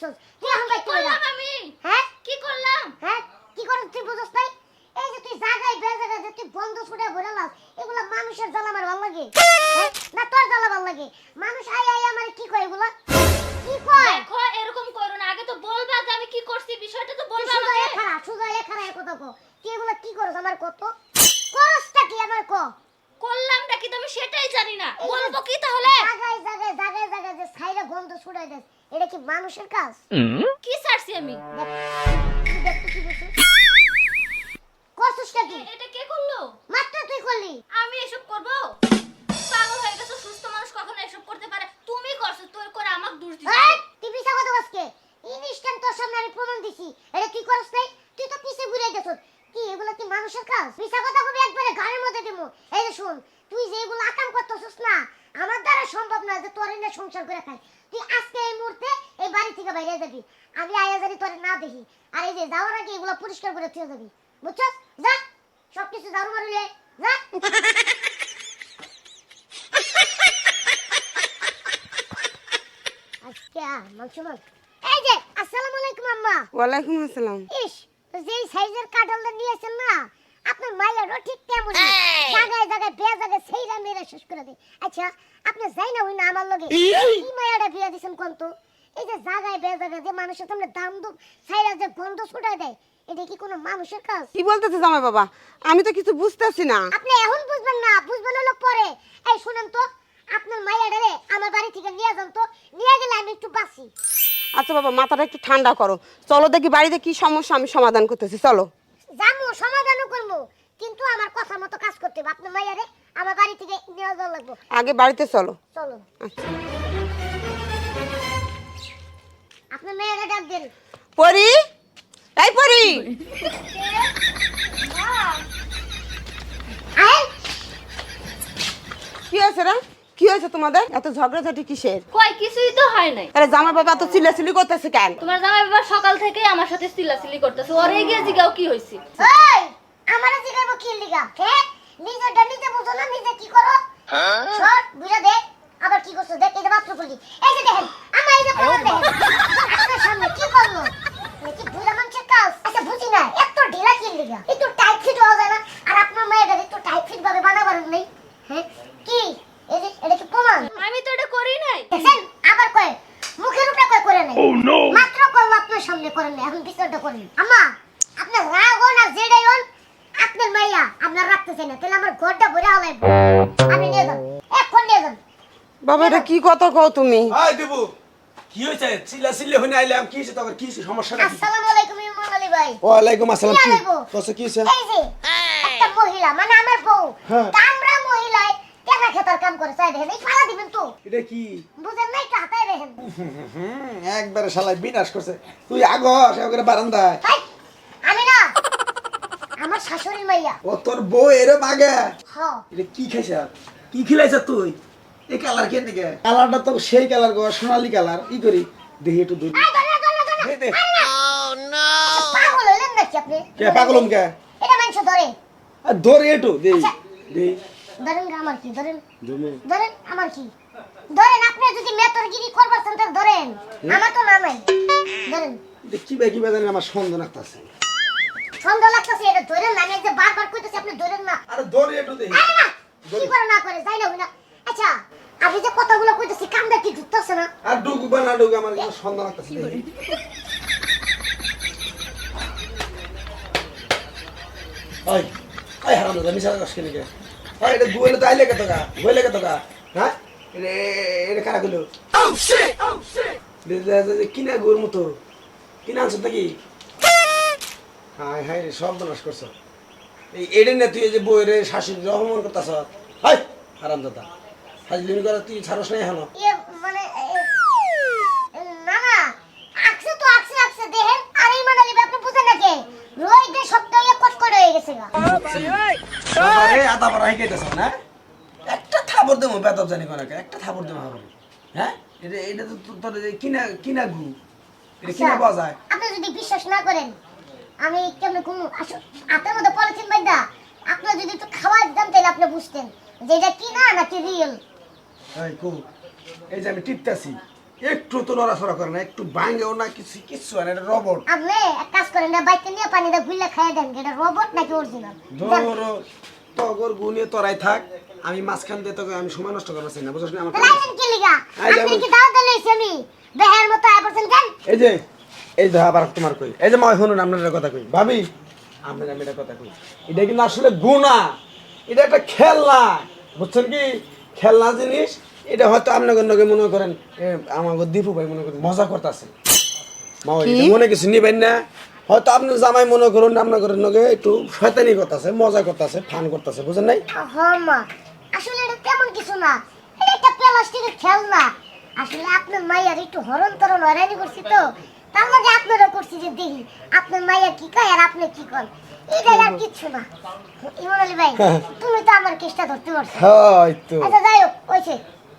দিছস তুই করলাম আমি। হ্যাঁ? কি করলাম? হ্যাঁ? কি করছ তুই বুঝছ নাই? এই যে তুই জায়গায় বেজায়গা যে তুই বন্ধ ছুড়ে ঘুরে লাস এগুলা মানুষের জ্বালা আমার ভালো লাগে। হ্যাঁ? না তোর জ্বালা ভালো লাগে। মানুষ আই আই আমার কি কয় এগুলা? কি কয়? দেখো এরকম করো না। আগে তো বলবা যে আমি কি করছি বিষয়টা তো বলবা আমাকে। এ খারা শুধু খারা কথা কো। তুই এগুলা কি করছ আমার কত? করছটা কি আমার কো? করলামটা কি তুমি সেটাই জানি না। বলব কি তাহলে? জায়গায় জায়গায় জায়গায় জায়গায় যে ছাইরা গন্ধ ছুড়াই দেস এটা কি মানুষের কাজ? কি ছাড়ছি আমি? কষ্টটা দেখতে কি এটা কে করল? মাত্র তুই করলি। আমি এসব করব? পাগল হয়ে গেছো সুস্থ মানুষ কখনো এসব করতে পারে? তুমি করছ তোর করে আমাকে দোষ দিছো এই, তুই কথা বসকে ইনস্ট্যান্ট তোর সামনে আমি প্রমাণ দিছি এটা কি করছ নাই তুই তো পিছে ঘুরে গেছ কি এগুলো কি মানুষের কাজ পিছা কথা কবি একবারে গানের মধ্যে দিমু এই যে শুন তুই যে এগুলো আকাম করতেছিস না আমার দ্বারা সম্ভব না যে তোর এনে সংসার করে খাই। তুই আজকে এই মুহূর্তে এই বাড়ি থেকে বাইরে যাবি। আমি আয়া জানি তোরে না দেখি আর এই যে যাওয়ার আগে এগুলো পরিষ্কার করে তুই যাবি। বুঝছস? যা! সব কিছু ঝাড়ু মারুলে। যা! আজকে মাংস এই যে আসসালামু আলাইকুম আম্মা। ওয়ালাইকুম আসসালাম। ইস যেই সাইজের কাঁঠালটা নিয়েছেন না মায়েরও ঠিক তেমন জায়গায় জায়গায় বিয়া জায়গায় সেইরা মেয়েরা শেষ করে দেয়। আচ্ছা আপনি যাই না হই না আমার লগে? কি মায়াটা বিয়া দিছেন কোন তো? এই যে জায়গায় বিয়া জায়গায় যে মানুষের সামনে দাম দুম সাইরা যে গন্ধ ছুটায় দেয় এটা কি কোনো মানুষের কাজ? কি বলতেছে জামাই বাবা? আমি তো কিছু বুঝতেছি না। আপনি এখন বুঝবেন না বুঝবেন হলো পরে। এই শুনেন তো আপনার মায়েরা রে আমার বাড়ি থেকে নিয়ে যান তো। নিয়ে গেলে আমি একটু বাঁচি। আচ্ছা বাবা মাথাটা একটু ঠান্ডা করো। চলো দেখি বাড়িতে কি সমস্যা আমি সমাধান করতেছি। চলো। জামু সমাধানও করব। কিন্তু আমার কথা মতো কাজ করতে হবে। আপনার মাইয়ারে আমার বাড়ি থেকে নিয়ে যাওয়া লাগবো। আগে বাড়িতে চলো। চলো। আচ্ছা। আপনার মেয়েরা ডাক দেন। পরি? এই পরি! কি হয়েছে রে? কি হয়েছে তোমাদের? এত ঝগড়াঝাটি কিসের? কই কিছুই তো হয় নাই। আরে জামাই বাবা তো চিল্লাচিল্লি করতেছে কেন? তোমার জামাই বাবা সকাল থেকে আমার সাথে চিল্লাচিল্লি করতেছে। ওরে গিয়ে জিগাও কি হইছে ওই আমারে জিগাইবো কি লিগা কে নিজেরটা নিজে বুঝো না নিজে কি করো সর বুঝা দে আবার কি করছ? দেখ এই মাত্র করলি এই যে দেখেন আমার এই যে পড়া দেখেন আপনার সামনে কি করল নাকি বুড়া মানুষের কাজ? আচ্ছা বুঝি না এত ঢিলা কি লিগা। একটু টাইট ফিট হওয়া যায় না। আর আপনার মেয়েটা একটু টাইট ফিট ভাবে বানাবার নেই। হ্যাঁ? কি? এই যে এটা কি প্রমাণ? আমি তো এটা করি নাই। দেখেন আবার কয় মুখের উপরে কয় করে নাই? মাত্র করল আপনার সামনে করেন নাই এখন বিচারটা করেন। আম্মা আপনার রাগ হন আর যেটাই হন আপনার মাইয়া আপনার রাখতেছে না তাহলে আমার ঘরটা ভরে হলাই আপনি নিয়ে যান এখন নিয়ে যান। বাবা এটা কি কথা কও তুমি? আয় দেবু কি হয়েছে? চিল্লা চিল্লি হইনে আইলাম কি হয়েছে তোমার? কি হয়েছে? সমস্যাটা কি? আসসালামু আলাইকুম ইমাম আলী ভাই। ওয়ালাইকুম আসসালাম কি তোসে কি হয়েছে? এই যে একটা মহিলা মানে আমার বউ। হ্যাঁ। কামরা মহিলায় কেনা খেতার কাম করে চাই দেখেন এই ফালা দিবেন তো। এটা কি? বুঝেন নাই হাতায় দেখেন। হুম একবারে শালাই বিনাশ করছে। তুই আগস একবারে বারান্দায়। আমি আমার শাশুড়ি মাইয়া। ও তোর বউ এরে মাগে? হ। এটা কি খাইছ? কি খিলাইছ তুই? এই কালার কে দিকে কালারটা তো সেই কালার গো সোনালি কালার। ই করি দেখি একটু দুই ধরে না, ধরে। দে দে। পাগল হইলেন নাকি আপনি? কে পাগলম কে? এটা মানুষ ধরে। আর ধরে একটু দে আচ্ছা। দে ধরেন আমার কি? ধরেন। ধরেন আমার কি? ধরেন আপনি যদি মেতরগিরি করবার চান তাহলে ধরেন। আমার তো না নাই। ধরেন। এটা কি বে কি বে আমার সন্দেহ লাগতাছে সন্দেহ লাগতেছে এটা ধরেন না আমি যে বারবার কইতেছি আপনি ধরেন না। আরে ধরে একটু দে আরে না কি করে না করে যাই না হই না আচ্ছা আমি যে কথাগুলো কইতেছি কামটা কি ঢুকতেছে না? আর ডুকবা না ডুক আমার কিন্তু সন্দেহ লাগতাছে। ওই ওই হারাম দাদা মিশা কাজ কেন কে ওই এটা গুয়েলে তো আইলে কত কা গুয়েলে কত কা হ্যাঁ? এটা এটা কারা গুলো কিনা গুর মতো। কিনা আনছো নাকি? হাই হাই রে সব বনাস করছ। এই এডে না তুই যে বইরে শাশুড়ি রহমান করতাছ হাই হারাম দাদা হাজলিমি করা তুই ছাড়স নাই হানো ইয়ে মানে না না আকছে তো আকছে আকছে দেখেন আর এই মানে আপনি বুঝেন না কে? সপ্তাহে কষ্ট করে হয়ে গেছে গা। আদা হয়ে গেছে না? একটা থাবর দেবো বেতব জানি কোন একটা থাবর দেবো হবে। হ্যাঁ? এটা এটা তো তোর কিনা কিনা গু। এটা কিনা পাওয়া যায় আপনি যদি বিশ্বাস না করেন আমি কেমন কোন আপনার মধ্যে পলিথিন বাইদা। আপনার যদি একটু খাওয়ার দাম তাহলে আপনি বুঝতেন যে এটা কি না নাকি রিয়েল এই কু এই যে আমি টিপতাছি একটু তো নড়াচড়া করে না একটু ভাঙেও না কিছু কিছু আর এটা রবট আপনি এক কাজ করেন না বাইতে নিয়ে পানিটা গুলে খাইয়ে দেন এটা রোবট নাকি অরিজিনাল ধরো তগর গুনিয়ে তরাই থাক আমি মাঝখান দিয়ে তোকে আমি সময় নষ্ট করতে চাই না বুঝছ না আমার কি লিগা? আপনি কি দাও দিলে আমি? বেহার মতো আয় বলছেন কেন এই যে এই যে আবার তোমার কই? এই যে মা শুনুন আপনার কথা কই। ভাবি আপনার আমি এটা কথা কই। এটা কিন্তু আসলে গুণা। এটা একটা খেলনা। বুঝছেন কি? খেলনা জিনিস এটা হয়তো আপনাদের নগে মনে করেন আমাকে দীপু ভাই মনে করেন মজা করতেছে। মা মনে কিছু নিবেন না? হয়তো আপনার জামাই মনে করুন আপনার ঘরের নগে একটু শয়তানি করতেছে মজা করতেছে ফান করতেছে বুঝেন নাই? মা আসলে এটা তেমন কিছু না। এটা একটা প্লাস্টিকের খেলনা। আসলে আপনার মাইয়ার একটু হরণ তরণ হয়রানি করছি তো। তার মধ্যে আপনারও করছি যে দেখি আপনার মাইয়া কি কয় আর আপনি কি করেন এটাই আর কিচ্ছু না। ইমন আলী ভাই তুমি তো আমার কেসটা ধরতে পারছ। হয়তো আচ্ছা যাই হোক ওইছে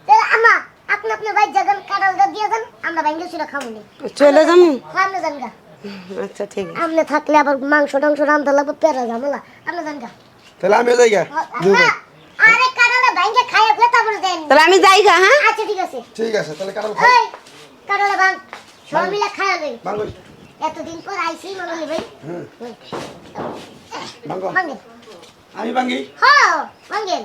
তাহলে আমা আপনি আপনার ভাই জাগান কাঁড়ালটা দিয়ে দেন আমরা ভাঙ্গে ছিল খাব নি। চলে যাব? আপনি যান গা। আচ্ছা ঠিক আছে। আপনি থাকলে আবার মাংস টাংস রান্ধতে লাগবে পেরা ঝামেলা। আপনি যান গা। তাহলে আমিও যাই গা আমা, আরে ভাঙ্গে খাইয়া তারপরে তাহলে আমি যাই গা হ্যাঁ? আচ্ছা ঠিক আছে। ঠিক আছে তাহলে ভাঙ। সবাই মিলে লই ভাঙ্গো এতদিন পর আইসি মনে ভাই। আমি বাঙ্গি। হ্যাঁ ভাঙ্গেন